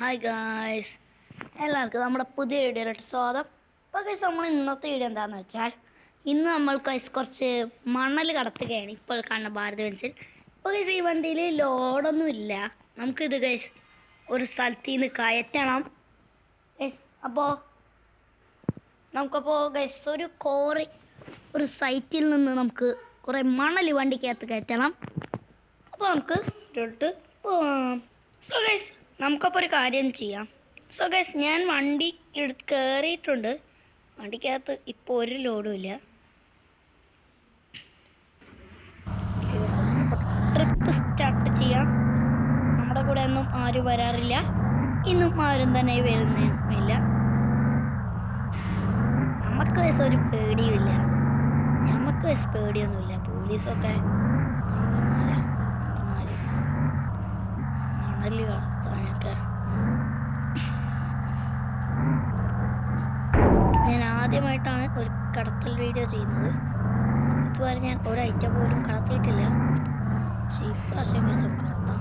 Hi guys എല്ലാവർക്കും നമ്മുടെ പുതിയ വീഡിയോയിലോട്ട് സ്വാഗതം. അപ്പോൾ ഗൈസ് നമ്മൾ ഇന്നത്തെ വീഡിയോ എന്താണെന്ന് വെച്ചാൽ ഇന്ന് നമ്മൾ ഗൈസ് കുറച്ച് മണൽ കടത്തുകയാണ് ഇപ്പോൾ കാണുന്ന ഭാരത് ബെൻസിൽ. ഇപ്പോൾ ഗൈസ് ഈ വണ്ടിയിൽ ലോഡൊന്നും ഇല്ല. നമുക്കിത് ഗൈസ് ഒരു സ്ഥലത്ത് നിന്ന് കയറ്റണം. ഗൈസ് അപ്പോൾ നമുക്കപ്പോൾ ഗൈസ് ഒരു കോറി ഒരു സൈറ്റിൽ നിന്ന് നമുക്ക് കുറേ മണൽ വണ്ടിക്കകത്ത് കയറ്റണം. അപ്പോൾ നമുക്ക് ഇട്ടോട്ട് പോവാം. സോ ഗൈസ് നമുക്കപ്പോൾ ഒരു കാര്യം ചെയ്യാം. സോ ഗൈസ് ഞാൻ വണ്ടി എടുത്ത് കയറിയിട്ടുണ്ട് വണ്ടിക്കകത്ത് ഇപ്പോൾ ഒരു ലോഡും ഇല്ല. ട്രിപ്പ് സ്റ്റാർട്ട് ചെയ്യാം. നമ്മുടെ കൂടെ ഒന്നും ആരും വരാറില്ല. ഇന്നും ആരും തന്നെ വരുന്നില്ല നമുക്ക് വയസ്സ് ഒരു പേടിയുമില്ല. നമുക്ക് വയസ്സ് പേടിയൊന്നുമില്ല. പോലീസൊക്കെ മണലുകളാണ് ഞാൻ ആദ്യമായിട്ടാണ് ഒരു കടത്തൽ വീഡിയോ ചെയ്യുന്നത്. ഇതുവരെ ഞാൻ ഒരു ഐറ്റം പോലും കടത്തിയിട്ടില്ല. പക്ഷേ ഇപ്രാവശ്യം വിസം കടത്താം.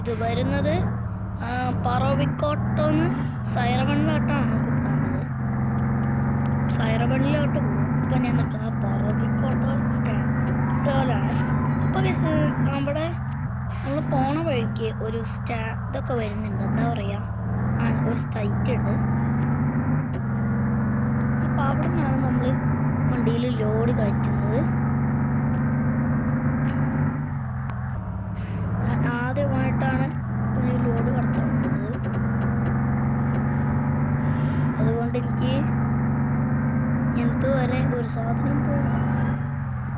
ഇത് വരുന്നത് ആ, പറവിക്കോട്ടോന്ന് സൈറമണിലോട്ടാണ് നമുക്ക് പോകുന്നത് സൈറബണിലോട്ട് ഇപ്പം ഞാൻ നിൽക്കുന്നത് പറവിക്കോട്ടോ സ്റ്റാൻഡോലാണ് അപ്പോൾ നമ്മുടെ നമ്മൾ പോണ വഴിക്ക് ഒരു സ്റ്റാ ഇതൊക്കെ വരുന്നുണ്ട്. എന്താ പറയുക ഒരു സൈറ്റ് ഉണ്ട്. അപ്പോൾ അവിടെ നിന്നാണ് നമ്മൾ വണ്ടിയിൽ ലോഡ് കയറ്റുന്നത് ആദ്യമായിട്ടാണ് ലോഡ് കടത്താൻ പോകുന്നത്. അതുകൊണ്ട് എനിക്ക് വരെ ഒരു സാധനം പോകും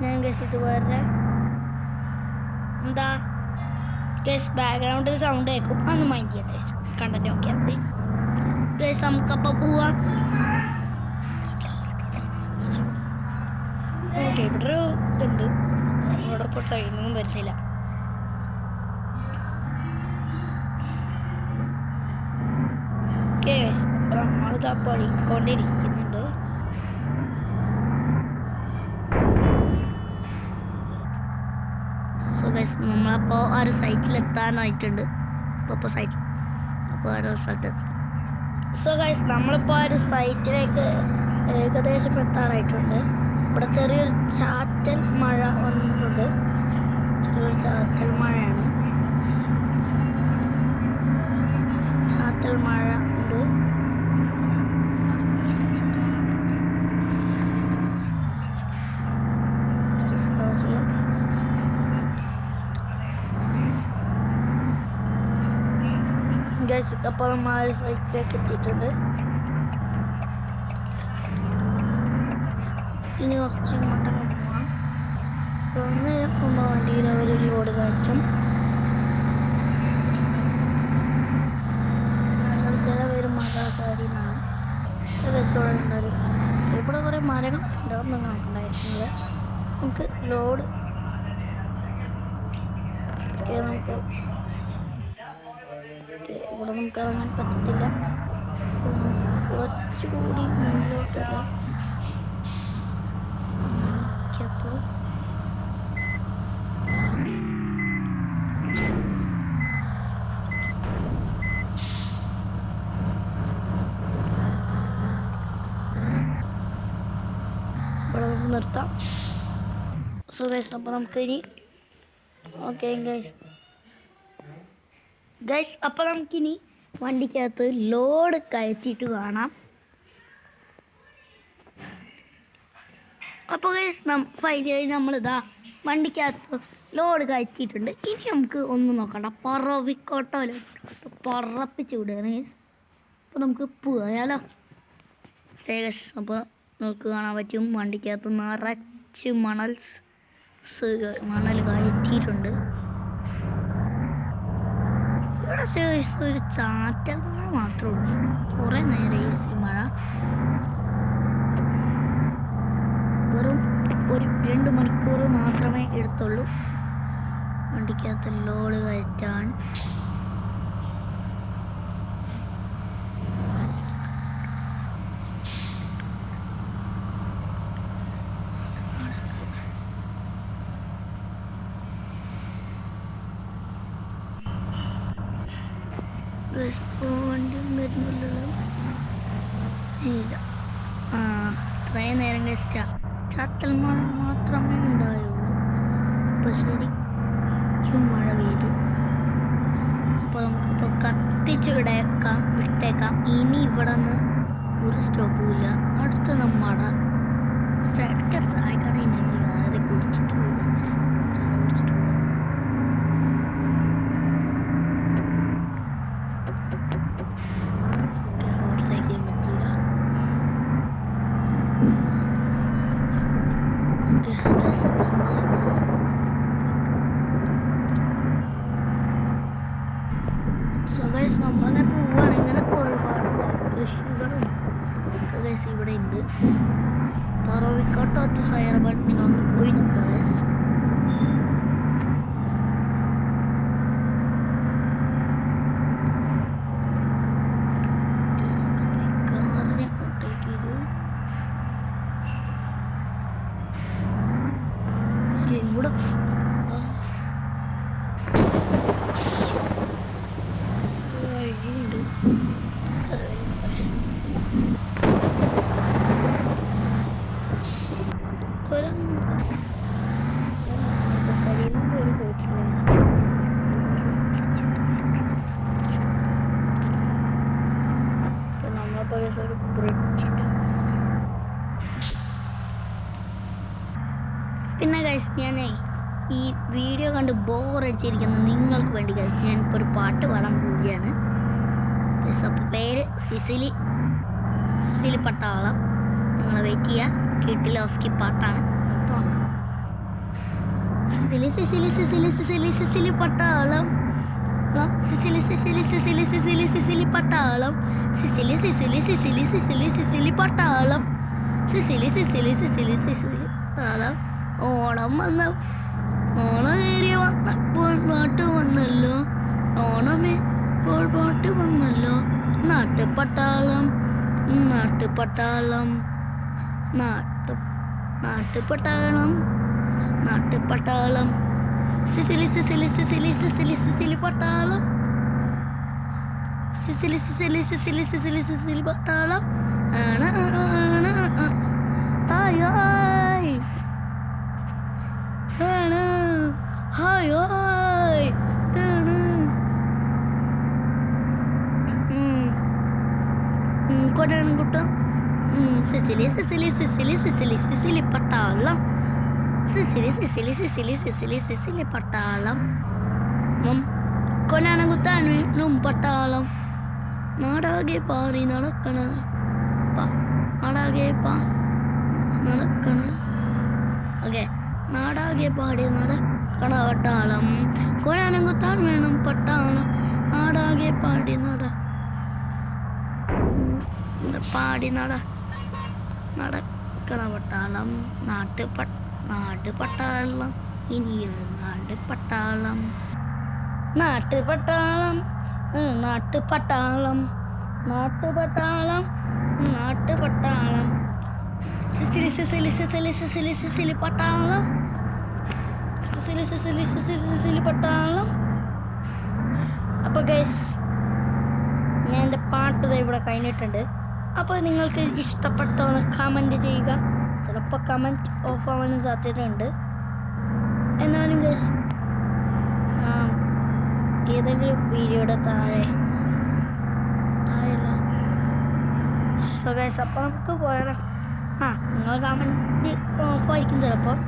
ഞാൻ ഗസ് ഇതുവരെ എന്താ? ഗസ് ബാക്ക്ഗ്രൗണ്ടിൽ സൗണ്ട് കേൾക്കും. അന്ന് മൈൻഡ് ചെയ്യാം ഗസ് കണ്ടന്റ് നോക്കിയാൽ മതി. ഗസ് നമുക്കപ്പോൾ പോവാം. ഓക്കെ ഇവിടെ ഒരു ഇതുണ്ട് ഇവിടെ ഇപ്പോൾ ട്രെയിനൊന്നും വരുന്നില്ല ഓക്കെ അപ്പോൾ നമ്മളിതാ പഠിക്കൊണ്ടിരിക്കുന്നുണ്ട് സോ നമ്മളപ്പോൾ ആ ഒരു സൈറ്റിൽ എത്താനായിട്ടുണ്ട്. അപ്പോൾ ഇപ്പോൾ സൈറ്റ് അപ്പോൾ ആ ഒരു സ്ഥലത്ത്. സോ ഗൈസ് നമ്മളിപ്പോൾ ആ ഒരു സൈറ്റിലേക്ക് ഏകദേശം എത്താറായിട്ടുണ്ട്. ഇവിടെ ചെറിയൊരു ചാറ്റൽ മഴ വന്നിട്ടുണ്ട്. ചെറിയൊരു ചാറ്റൽ മഴയാണ്. ചാറ്റൽ മഴ ഉണ്ട്. സ്ലോ ചെയ്യാം. ഗൈസ് അപ്പോൾ നമ്മൾ ആ ഒരു സൈറ്റിലേക്ക് എത്തിയിട്ടുണ്ട്. ഇനി കുറച്ച് ഇങ്ങോട്ടങ്ങ് പോവാം. ഒന്ന് നമ്മൾ വണ്ടിയിൽ അവർ ലോഡ് കയറ്റും. സ്ഥലത്തിലെ പേര് റെസ്റ്റോറന്റ് ഉണ്ടൊരു ഇവിടെ കുറേ മരങ്ങളൊക്കെ ഉണ്ടാവും നമുക്ക് നമുക്കുണ്ടായിരുന്നില്ല നമുക്ക് ലോഡ് നമുക്ക് ഇവിടെ നമുക്ക് ഇറങ്ങാൻ പറ്റത്തില്ല. കുറച്ചുകൂടി മുന്നിലോട്ട് അപ്പോൾ ഇവിടെ നമുക്ക് നിർത്താം. സോ ഗൈസ് അപ്പോൾ നമുക്ക് ഇനി ഓക്കെ ഗൈസ് ഗൈസ് അപ്പോൾ നമുക്കിനി വണ്ടിക്കകത്ത് ലോഡ് കയറ്റിയിട്ട് കാണാം. അപ്പോൾ ഫൈനലി നമ്മളിതാ വണ്ടിക്കകത്ത് ലോഡ് കയറ്റിയിട്ടുണ്ട്. ഇനി നമുക്ക് ഒന്ന് നോക്കണ്ട. പറവിക്കോട്ടോ പറപ്പിച്ച് വിടുകയാണ് ഗൈസ് അപ്പോൾ നമുക്ക് പോയാലോ? ഗൈസ് അപ്പോൾ നമുക്ക് കാണാൻ പറ്റും വണ്ടിക്കകത്ത് നിറച്ച് മണൽസ് മണൽ കയറ്റിയിട്ടുണ്ട്. ഇവിടെ ഒരു ചാറ്റൽ മഴ മാത്രമേ ഉള്ളൂ. കുറേ നേരം ഈ മഴ വെറും ഒരു രണ്ട് മണിക്കൂർ മാത്രമേ എടുത്തുള്ളൂ. വണ്ടിക്കകത്ത് ലോഡ് കയറ്റാൻ Guys, ഇപ്പൊ വണ്ടിയൊന്നും വരുന്നില്ലല്ലോ ഇല്ല ആ ഇത്രയും നേരം കഴിച്ച ചാത്തൽ മഴ മാത്രമേ ഉണ്ടായുള്ളൂ ഇപ്പൊ ശരിക്കും മഴ പെയ്തു അപ്പൊ നമുക്കിപ്പോ കത്തിച്ച് വിടേക്കാം വിട്ടേക്കാം. ഇനി ഇവിടെ നിന്ന് ഒരു സ്റ്റോപ്പും ഇല്ല. അടുത്ത് നമ്മുടെ ഇടയ്ക്ക് ചായക്കടയിൽ നിന്ന് കുടിച്ചിട്ട് പോകാം ചായ കുടിച്ചിട്ട് പോകാം ഓക്കെ ഓവർടേക്ക് ചെയ്യാൻ പറ്റിയില്ല ഓക്കെ ഗൈസ് അപ്പോൾ നമ്മൾ സോ ഗൈസ് നമ്മളിങ്ങനെ പോവുകയാണ് ഇങ്ങനെ ഒരുപാട് കൃഷികളും ഒക്കെ ഗൈസ് ഇവിടെ ഉണ്ട് പറവിക്കോട്ടോ ടു സൈറബട്ട് നിങ്ങളൊന്ന് പോയി നോക്കുക ഗൈസ് കാറിനെ ഓട്ടേക്ക് ചെയ്തു ഓക്കേ, ഇവിടെ വഴിയുണ്ട് നമ്മളെ ഒരു ബ്രിഡ്ജ് ഉണ്ട് പിന്നെ ഗൈസ് ഞാനേ ഈ വീഡിയോ കണ്ട് ബോറടിച്ചിരിക്കുന്ന നിങ്ങൾക്ക് വേണ്ടി ഗൈസ് ഞാൻ ഒരു പാട്ട് പാടാൻ പോവുകയാണ് അപ്പോൾ പേര് സിസിലി സിസിലി പട്ടാളം നിങ്ങൾ വെയിറ്റ് ചെയ്യുക കിട്ടില്ല ഓസ്കി പാട്ടാണ് തുടങ്ങാം സിസിലി സിസിലി സിസിലി സിസിലി സിസിലി പട്ടാളം സിസിലി സിസിലി സിസിലി സിസിലി സിസിലി പട്ടാളം സിസിലി സിസിലി സിസിലി സിസിലി സിസിലി പട്ടാളം സിസിലി സിസിലി സിസിലി സിസിലി പട്ടാളം ഓണം വന്ന ഓണം ഏരിയ വന്നപ്പോൾ പാട്ട് വന്നല്ലോ. ഓണമേ ഇപ്പോൾ പാട്ട് വന്നല്ലോ. നാട്ടുപട്ടാളം നാട്ടുപട്ടാളം നാട്ടു നാട്ടുപട്ടാളം നാട്ടുപട്ടാളം. സിസിലി സിസിലി സിസിലി സിസിലി സിസിലി പട്ടാളം. സിസിലി സിസിലി സിസിലി സിസിലി സിസിലി പട്ടാളം. ആണ് ആണ് ഹായ് ഹായ് ആണ് ഹായ് ഹായ് ആണ് കൊണ്ടാണ് കുട്ടം. സിസിലി സിസിലി സിസിലി സിസിലി സിസിലി പട്ടാളം. സിസിലി സിസിലി സിസിലി സിസിലി സിസിലി പട്ടാളം. കൊനാനം കുത്താൻ വീണ്ടും പട്ടാളം. നാടാകെ പാറി നടക്കണ. നാടാകെ പാ നടക്കണ. ഓക്കെ. നാടാകെ പാടി നടക്കണ പട്ടാളം കൊനാനം കുത്താൻ വേണം പട്ടാളം നാടാകെ പാടി നട ഉം. പാടി നട നടക്കണ പട്ടാളം നാട്ട് പട്ട നാട്ട് പട്ടാളം ഇനിയൊരു നാട് പട്ടാളം നാട്ട് പട്ടാളം ഉം, നാട്ട് പട്ടാളം നാട്ട് പട്ടാളം നാട്ട് പട്ടാളം സിസിലി സിസിലി സിസിലി സിസിലി സിസിലി സിസിലി സിസിലി സിസിലി പട്ടാളം. അപ്പോൾ ഗൈസ് ഞാൻ എന്റെ പാട്ട് ഇവിടെ കഴിഞ്ഞിട്ടുണ്ട്. അപ്പോൾ നിങ്ങൾക്ക് ഇഷ്ടപ്പെട്ടോ എന്ന് കമന്റ് ചെയ്യുക. ചിലപ്പോൾ കമന്റ് ഓഫ് ആവാനും സാധ്യതയുണ്ട്. എന്നാലും ഗൈസ് ഏതെങ്കിലും വീഡിയോയുടെ താഴെ താഴെയല്ല സോ ഗൈസ് അപ്പോൾ നമുക്ക് പോയാലോ? ആ നിങ്ങൾ കമന്റ് ഓഫ് ആയിരിക്കും ചിലപ്പോൾ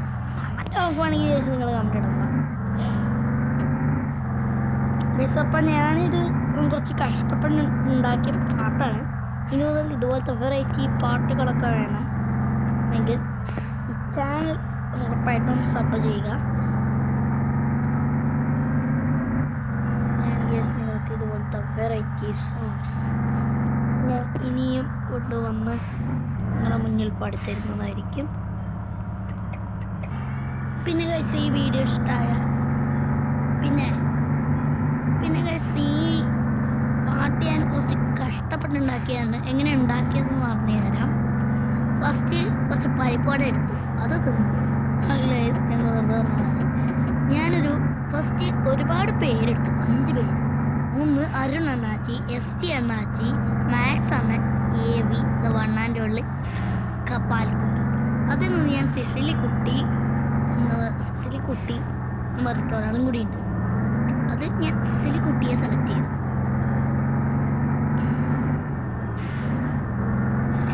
കമന്റ് ഓഫ് ആണെങ്കിൽ ചോദിച്ചാൽ നിങ്ങൾ കമന്റ് ഇടണം അപ്പം ഞാനിത് കുറച്ച് കഷ്ടപ്പെട്ട് ഉണ്ടാക്കിയ പാട്ടാണ്. ഇനി മുതൽ ഇതുപോലത്തെ വെറൈറ്റി പാട്ടുകളൊക്കെ വേണം. എങ്കിൽ ഈ ചാനൽ ഉറപ്പായിട്ടും സബ് ചെയ്യുക. ഞാൻ ഗസ് നിങ്ങൾക്ക് ഇതുപോലത്തെ വെറൈറ്റി സോങ്സ് ഞാൻ ഇനിയും കൊണ്ടുവന്ന് നിങ്ങളുടെ മുന്നിൽ പാടിത്തരുന്നതായിരിക്കും. പിന്നെ കഴിച്ച് ഈ വീഡിയോ ഇഷ്ടമായ പിന്നെ പിന്നെ കഴിച്ച് ഈ പാട്ട് ഞാൻ കുറച്ച് കഷ്ടപ്പെട്ടുണ്ടാക്കിയതാണ്. എങ്ങനെ ഉണ്ടാക്കിയതെന്ന് പറഞ്ഞു തരാം. ഫസ്റ്റ് കുറച്ച് പരിപ്പോട എടുത്തു. അത് തിന്നു. ഞാൻ ഞാനൊരു ഫസ്റ്റ് ഒരുപാട് പേരെടുത്തു. അഞ്ച് പേര്. ഒന്ന് അരുൺ അണ്ണാച്ചി എസ് ടി അണ്ണാച്ചി മാക്സ് അണ്ണൻ എ വി ദ വണ്ണാന്റെ ഉള്ളിൽ കപ്പാൽ കുട്ടി അതിൽ നിന്ന് ഞാൻ സിസിലി കുട്ടി സിസിലി കുട്ടി എന്ന് പറഞ്ഞിട്ട് ഒരാളും കൂടി ഉണ്ട്. അത് ഞാൻ സിസിലി കുട്ടിയെ സെലക്ട് ചെയ്തു.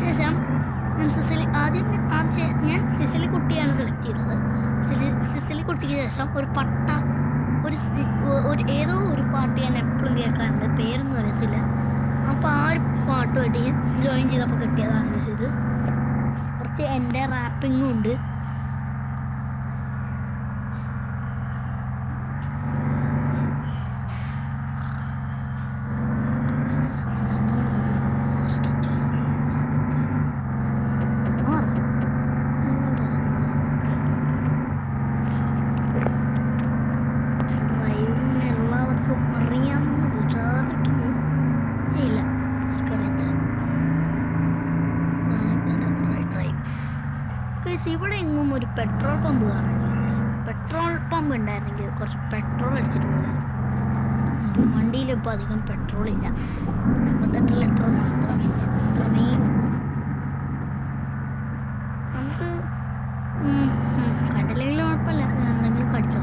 ശേഷം ഞാൻ സിസിലി ആദ്യം ആദ്യം ഞാൻ സിസിലി കുട്ടിയാണ് സെലക്ട് ചെയ്തത്. സിലി- സിസിലി കുട്ടിക്ക് ശേഷം ഒരു പട്ട ഒരു ഒരു ഏതോ ഒരു പാട്ട് ഞാൻ എപ്പോഴും കേൾക്കാറുണ്ട്. പേരൊന്നും അറിയത്തില്ല. അപ്പോൾ ആ ഒരു പാട്ടുമായിട്ട് ജോയിൻ ചെയ്തപ്പോൾ കിട്ടിയതാണ് ഇത്. കുറച്ച് എന്റെ റാപ്പിങ്ങും ഉണ്ട് ഡ്രൈവിംഗ് എല്ലാവർക്കും അറിയാമെന്ന് വിചാരിക്കുന്നു ഇല്ല ആർക്കും അറിയത്തില്ല ഇതാണ് എന്റെ ഡ്രൈവ് ഗൈസ് ഇവിടെ എങ്ങും ഒരു പെട്രോൾ പമ്പ് കാണാനില്ല ഗൈസ് പെട്രോൾ പമ്പ് ഉണ്ടായിരുന്നെങ്കിൽ കുറച്ച് പെട്രോൾ അടിച്ചിട്ട് പോകായിരുന്നു വണ്ടിയിൽ അധികം പെട്രോൾ ഇല്ല എൺപത്തെട്ട് ലിറ്റർ മാത്രം? മാത്രമേ നമുക്ക് കണ്ടില്ലെങ്കിലും കുഴപ്പമില്ല. എന്തെങ്കിലും കടിച്ചോ?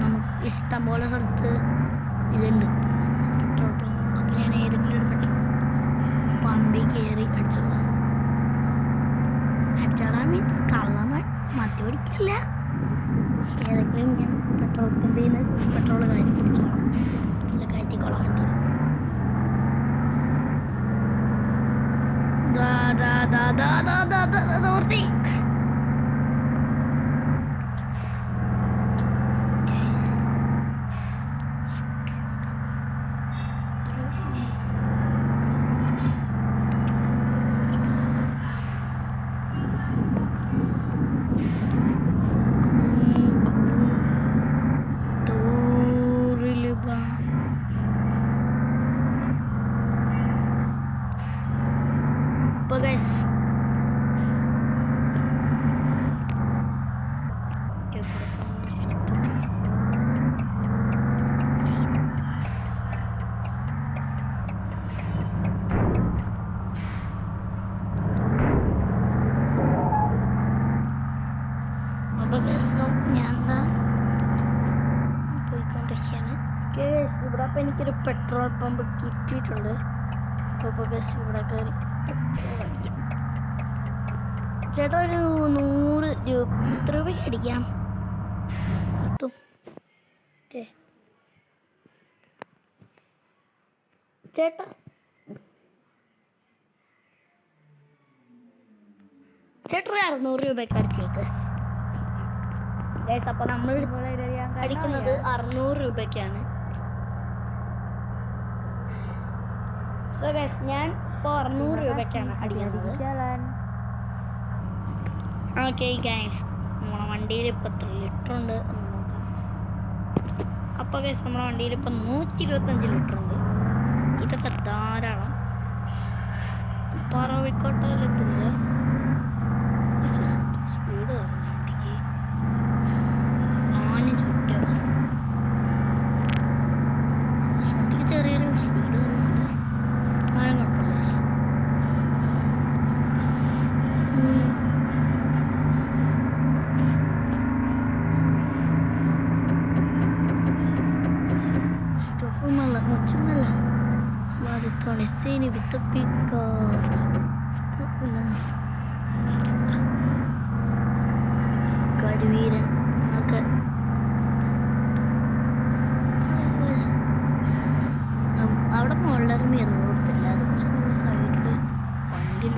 നമുക്ക് ഇഷ്ടം പോലെ സ്ഥലത്ത് ഇതുണ്ട്. Petrol pump. ഞാൻ ഏതെങ്കിലും ഒരു പെട്രോൾ പമ്പിൽ കയറി അടിച്ചോളാം. അടിച്ചോളാം മീൻസ് കള്ളം മദ്യ പിടിക്കില്ല ഏതെങ്കിലും ഞാൻ പെട്രോൾ പമ്പിൽ നിന്ന് പെട്രോൾ കാര്യം പിടിച്ചോളാം അല്ല കയറ്റിക്കോളാം വണ്ടി ദാ ദാ ദാ ദാ ദാ ദാ ദാ ദാ ദാ overtake. ദൂരിൽ ബാ. അപ്പൊ guys, ഒക്കെ ഇവിടെ പോകുന്ന സ്ഥലത്തെത്തി. അപ്പൊ guys, ദോ ഞാൻ ദാ പോയിക്കൊണ്ടിരിക്കുകയാണ് കേസ് ഇവിടെ അപ്പം എനിക്കൊരു പെട്രോൾ പമ്പ് കിട്ടിയിട്ടുണ്ട്. അപ്പോൾ കേസ് ഇവിടെ കയറി. പെട്രോൾ അടിക്കാം ചേട്ടാ ഒരു നൂറ് രൂപ എത്ര രൂപയ്ക്ക് അടിക്കാം. കിട്ടും. ചേട്ടാ. ചേട്ടൻ അറുന്നൂറ് രൂപയ്ക്ക് അടിച്ചേക്ക്. അപ്പൊ അപ്പോൾ നമ്മൾ അടിക്കുന്നത് അറുന്നൂറ് രൂപയ്ക്കാണ്. സോ ഗൈസ് ഞാൻ ഇപ്പോൾ അറുന്നൂറ് രൂപയ്ക്കാണ് അടിക്കുന്നത് ഓക്കെ ഗൈസ് നമ്മളെ വണ്ടിയിൽ ഇപ്പോൾ എത്ര ലിറ്റർ ഉണ്ട് എന്ന് നോക്കാം. അപ്പോൾ ഗൈസ് നമ്മളെ വണ്ടിയിൽ ഇപ്പോൾ നൂറ്റി ഇരുപത്തഞ്ച് ലിറ്റർ ഉണ്ട്. ഇതൊക്കെ ധാരാളം. പറവിക്കോട്ടയിലെത്തുമ്പോൾ അവിടെ ഇറങ്ങി കൊടുത്തില്ല അത് പക്ഷെ നമ്മൾ സൈഡിൽ വണ്ടി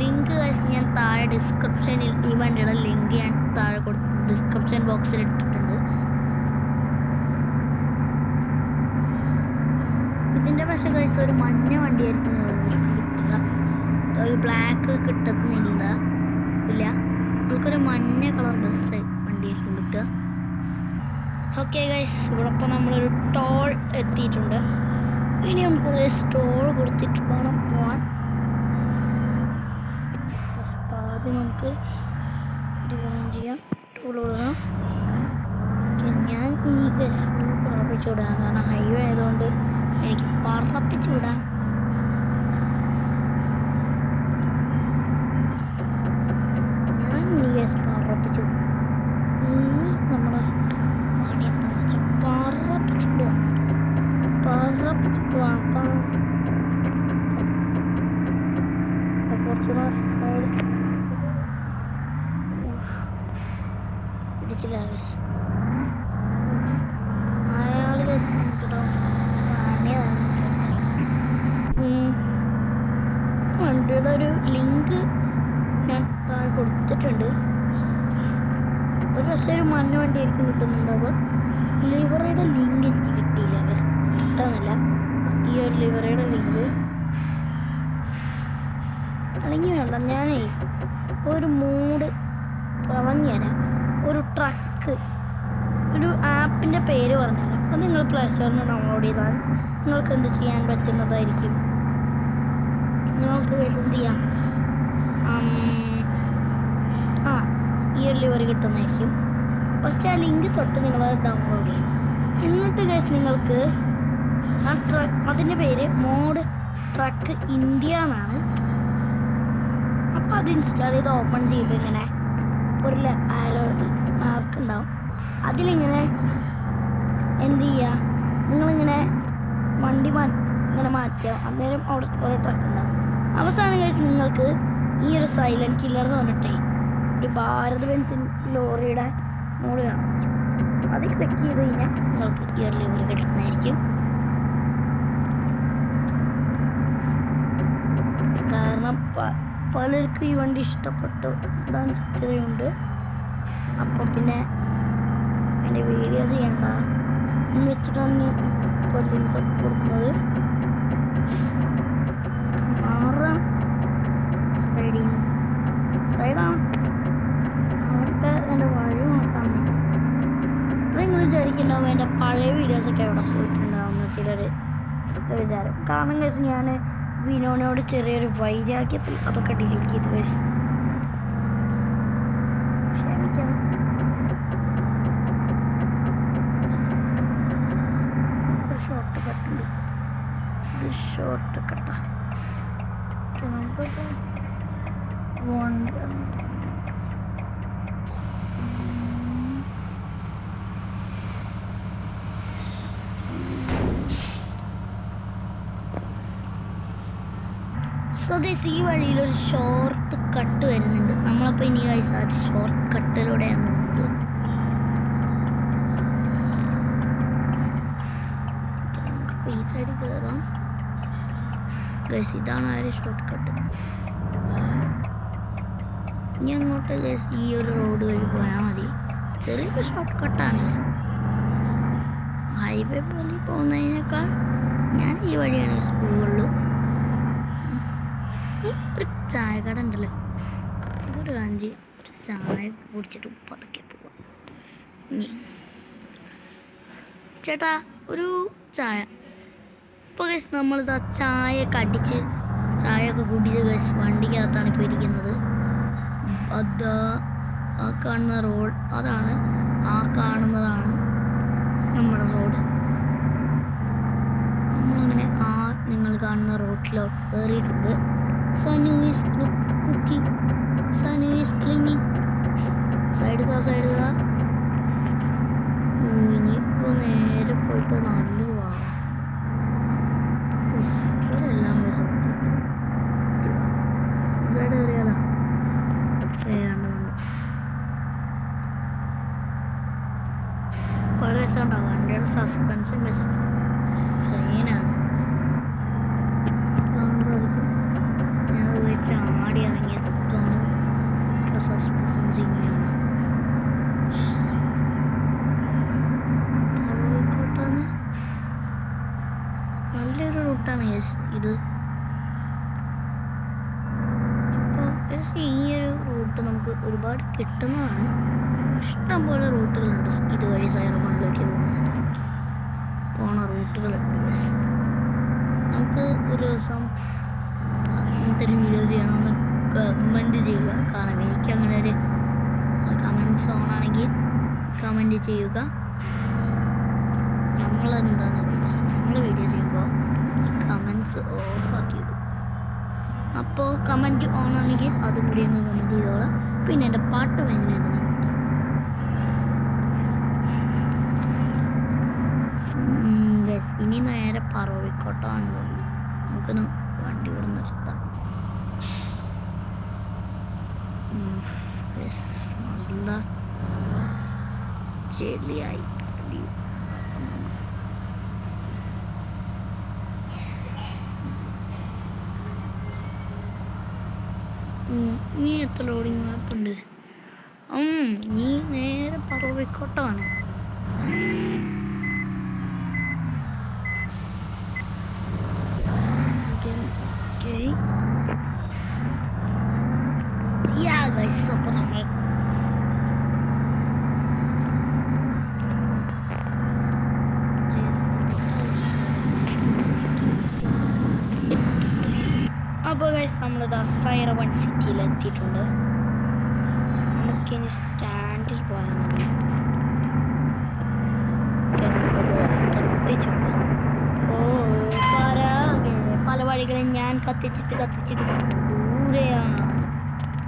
ലിങ്ക് ഞാൻ താഴെ ഡിസ്ക്രിപ്ഷനിൽ ഈ വണ്ടിയുടെ ലിങ്ക് ഞാൻ താഴെ കൊടു ഡിസ്ക്രിപ്ഷൻ ബോക്സിൽ ഇട്ടിട്ടുണ്ട്. ഇതിന്റെ പക്ഷെ കഴിച്ച ഒരു മഞ്ഞ വണ്ടിയായിരിക്കും കിട്ടുക ഒരു ബ്ലാക്ക് കിട്ടത്തുന്നില്ല. ഇല്ല. നമുക്കൊരു മഞ്ഞ കളർ ബസ് വണ്ടിയായിരിക്കും കിട്ടുക. ഓക്കെ ഗൈസ് ഇവിടെ ഇപ്പോൾ നമ്മളൊരു ടോൾ എത്തിയിട്ടുണ്ട്. ഇനി നമുക്ക് ഗൈസ് ടോൾ കൊടുത്തിട്ട് വേണം പോവാൻ Guys, അപ്പോൾ നമുക്ക് ഒരു കാര്യം ചെയ്യാം ടൂൾ കൊടുക്കണം ഞാൻ ഇനി ഗസ്റ്റ് ഉറപ്പിച്ചു വിടാം. കാരണം ഹൈവേ ആയതുകൊണ്ട് എനിക്ക് പറപ്പിച്ചു വിടാം ഞാൻ ഇനി ഗൈസ് പറപ്പിച്ച് വിടും ഇനി നമ്മളെ പണി എന്താണെന്ന് വെച്ചാൽ പറപ്പിച്ച് വിടുക പറപ്പിച്ച് വിടുക അപ്പം ഫോർച്യൂണർ സൈഡ് ഗൈസ് അയാൾ ഗൈസ് കേട്ടോ പണിയാണ് ഉം. വണ്ടിയുടെ ഒരു ലിങ്ക് ഞാൻ താഴെ കൊടുത്തിട്ടുണ്ട്. ഒരു പക്ഷേ ഒരു മഞ്ഞ വണ്ടി ആയിരിക്കും കിട്ടുന്നുണ്ടാവുക ലിവറയുടെ ലിങ്ക് എനിക്ക് കിട്ടിയില്ല. guys. കിട്ടാന്നില്ല ഈ ഒരു ലിവറയുടെ ലിങ്ക്. അല്ലെങ്കിൽ വേണ്ട. ഞാനേ ഒരു മൂഡ് പറഞ്ഞുതരാം ഒരു ട്രക്ക് ഒരു ആപ്പിന്റെ പേര് പറഞ്ഞാൽ അത് നിങ്ങൾ പ്ലേ സ്റ്റോറിൽ നിന്ന് ഡൗൺലോഡ് ചെയ്താൽ നിങ്ങൾക്ക് എന്ത് ചെയ്യാൻ പറ്റുന്നതായിരിക്കും? നിങ്ങൾക്ക് എന്ത് ചെയ്യാം? ആ ഒരു ലിവർ കിട്ടുന്നതായിരിക്കും. ഫസ്റ്റ് ആ ലിങ്ക് തൊട്ട് നിങ്ങൾ ഡൗൺലോഡ് ചെയ്യും. എന്നിട്ട് കേസ് നിങ്ങൾക്ക് ആ ട്രക്ക് അതിന്റെ പേര് മോഡ് ട്രക്ക് ഇന്ത്യ എന്നാണ്. അപ്പോൾ അത് ഇൻസ്റ്റാൾ ചെയ്ത് ഓപ്പൺ ചെയ്യുമ്പോൾ ഇങ്ങനെ ഒരു മാർക്ക് ഉണ്ടാവും അതിലിങ്ങനെ എന്ത് ചെയ്യുക നിങ്ങളിങ്ങനെ വണ്ടി മാ ഇങ്ങനെ മാറ്റുക അന്നേരം അവിടെ കുറേ ട്രക്ക് ഉണ്ടാവും. അവസാനം കഴിച്ച് നിങ്ങൾക്ക് ഈ ഒരു സൈലന്റ് കില്ലർ എന്ന് പറഞ്ഞിട്ടേ ഒരു ഭാരത് ബെൻസിൻ ലോറിയുടെ മോഡ് കാണാൻ പറ്റും. അത് ക്ലിക്ക് ചെയ്ത് കഴിഞ്ഞാൽ നിങ്ങൾക്ക് ഇയർ ലിവർ കിട്ടുന്നതായിരിക്കും. കാരണം പലർക്കും ഈ വണ്ടി ഇഷ്ടപ്പെട്ടു. ഇടാൻ സാധ്യതയുണ്ട് അപ്പോൾ പിന്നെ അതിന്റെ വീഡിയോ ചെയ്യണ്ട. എന്ന് വെച്ചിട്ടാണ് ഇപ്പോൾ ലിങ്കൊക്കെ കൊടുക്കുന്നത്. മാറാം. സൈഡിൽ നിന്ന് സൈഡാണ് അവിടുത്തെ എന്റെ വഴി നോക്കാൻ അപ്പോൾ നിങ്ങൾ വിചാരിക്കുന്നുണ്ടാവും എന്റെ പഴയ വീഡിയോസൊക്കെ എവിടെ പോയിട്ടുണ്ടാവുമെന്ന് ചിലർ വിചാരം. കാരണം കേസ് ഞാൻ വിനോനോട് ചെറിയൊരു വൈരാഗ്യത്തിൽ അതൊക്കെ ഡിലീറ്റ് ചെയ്ത് കേസ് ക്ഷമിക്കണം ഒരു ഷോർട്ട് കട്ടുണ്ട് ഇത് ഷോർട്ട് കട്ടാ സോ ഗൈസ് ഈ വഴിയിൽ ഒരു ഷോർട്ട് കട്ട് വരുന്നുണ്ട്. നമ്മളപ്പോൾ ഇനി ഗൈസ് ആ ഷോർട്ട് കട്ടിലൂടെയാണ് പോകുന്നത്. നമുക്ക് ഈ സൈഡിൽ കയറാം ഗൈസ് ഇതാണ് ആ ഒരു ഷോർട്ട് കട്ട് ഇനി അങ്ങോട്ട് ഗൈസ് ഈ ഒരു റോഡ് വഴി പോയാൽ മതി. ചെറിയൊരു ഷോർട്ട് കട്ടാണ് ഗൈസ് ഹൈവേ പോലെ പോകുന്നതിനേക്കാൾ ഞാൻ ഈ വഴിയാണ് ഗൈസ് പോവുള്ളൂ. ഒരു ചായ കട ഉണ്ടല്ലോ. ഒരു കാഞ്ചി ഒരു ചായ കുടിച്ചിട്ട് പതുക്കെ പോവാം. ചേട്ടാ ഒരു ചായ. ഇപ്പോൾ ഗസ് ആ ചായയൊക്കെ അടിച്ച് ചായയൊക്കെ കുടിച്ച് ഗസ് വണ്ടിക്കകത്താണ് ഇപ്പോൾ ഇരിക്കുന്നത്. അതാ ആ കാണുന്ന റോഡ് അതാണ് ആ കാണുന്നതാണ് നമ്മുടെ റോഡ്. നമ്മളങ്ങനെ ആ നിങ്ങൾ കാണുന്ന റോഡിലോട്ട് കയറിയിട്ടുണ്ട് Sanu is cooking Sanu is cleaning side side ഇനിയിപ്പോൾ നേരെ പോയിട്ട് നല്ലൊരു വാ ഇവരെല്ലാം സൈഡ് കയറിയാലോ വേണ്ട വേണ്ട വളരെ രസമുണ്ടാവും വണ്ടിയുടെ സസ്പെൻഷൻ ബസ് സൈനാണ് കാണാൻ സാധിക്കും ഇത് അപ്പോൾ ഈ ഒരു റൂട്ട് ഒരുപാട് കിട്ടുന്നതാണ്. ഇഷ്ടംപോലെ റൂട്ടുകളുണ്ട്. ഇതുവഴി സൈറബണിലേക്ക് പോകുന്ന പോണ റൂട്ടുകളുണ്ട് നമുക്ക് ഒരു ദിവസം ഒരു വീഡിയോ ചെയ്യണമെന്ന് കമന്റ് ചെയ്യുക. കാരണം എനിക്ക് അങ്ങനെ ഒരു കമന്റ്സ് ഓൺ ആണെങ്കിൽ കമന്റ് ചെയ്യുക ഞങ്ങൾ എന്താണെന്ന് ഞങ്ങൾ വീഡിയോ ചെയ്യുമ്പോൾ കമന്റ്സ് ഓഫാക്കി അപ്പോൾ കമന്റ് ഓൺ ആണെങ്കിൽ അതും കൂടി അങ്ങ് കമന്റ് ചെയ്തോളാം. പിന്നെ എന്റെ പാട്ട് കമന്റ് ഇനി നേരെ പറവിക്കോട്ടമാണ് തോന്നുന്നു. നമുക്കൊന്ന് വണ്ടി ഇവിടെ നിർത്താം. നല്ല ചെളിയായി അടി. അപ്പം നമുക്ക് ഇനി എത്ര ലോഡിങ് മാപ്പുണ്ട് നീ നേരെ പറവിക്കോട്ടാണ് Okay. Yeah, guys, അപ്പോൾ നമ്മൾ അപ്പോൾ ഗൈസ് നമ്മളിത് സൈറവൺ സിറ്റിയിൽ എത്തിയിട്ടുണ്ട്. നമുക്കിനി സ്റ്റാൻഡിൽ പോയാൽ മതി. കത്തിച്ചുണ്ട്. ഓ പല പല ഞാൻ കത്തിച്ചിട്ട് കത്തിച്ചിട്ട് ദൂരെയാണ്.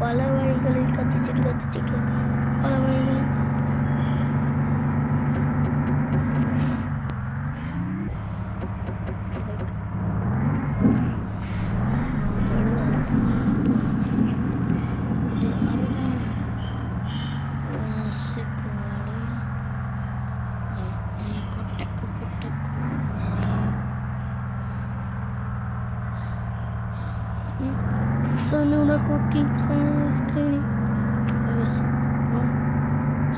പല വഴികളിൽ കത്തിച്ചിട്ട് കത്തിച്ചിട്ട് പല വഴികളിൽ Sonuna cooking, sonuna cleaning.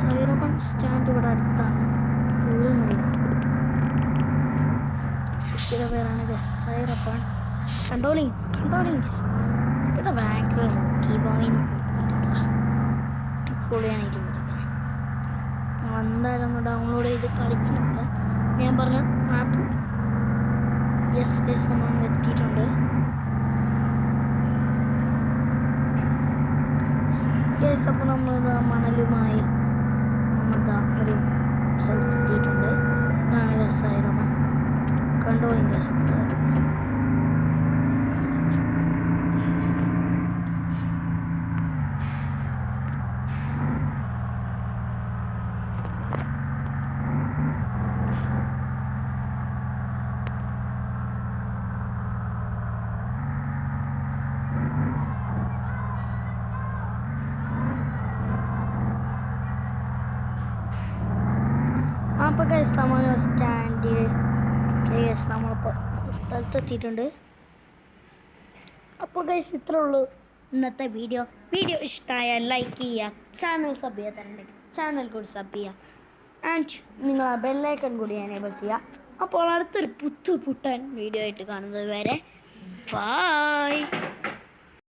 സൈറബൺ സ്റ്റാൻഡ് ഇവിടെ അടുത്താണ് ഇത് നമ്മൾ എന്തായാലും ഒന്ന് ഡൗൺലോഡ് ചെയ്ത് കളിച്ച് നോക്കാം ഞാൻ പറഞ്ഞ ആപ്പ് യെസ് യെസ് നമ്മൾ എത്തിയിട്ടുണ്ട് ഗേസ് അപ്പോൾ നമ്മൾ മണലുമായി നമ്മളിതാ ഒരു സ്ഥലത്തെത്തിയിട്ടുണ്ട്. ഇതാണ് രസായിരമ കണ്ടോളിങ് ഗേസ് അപ്പോൾ ഗൈസ് നമ്മൾ സ്റ്റാൻഡിൽ ഗൈസ് നമ്മളിപ്പോൾ സ്ഥലത്തെത്തിയിട്ടുണ്ട്. അപ്പോൾ ഗൈസ് ഇത്രേ ഉള്ളൂ ഇന്നത്തെ വീഡിയോ വീഡിയോ ഇഷ്ടമായ ലൈക്ക് ചെയ്യുക. ചാനൽ സബ് ചെയ്യാൻ തന്നെ ചാനൽ കൂടി സബ് ചെയ്യുക ആൻഡ് നിങ്ങൾ ആ ബെല്ലൈക്കൺ കൂടി എനേബിൾ ചെയ്യുക. അപ്പോൾ അടുത്തൊരു പുത്തു പുട്ടൻ വീഡിയോ ആയിട്ട് കാണുന്നത് വരെ. ബായ്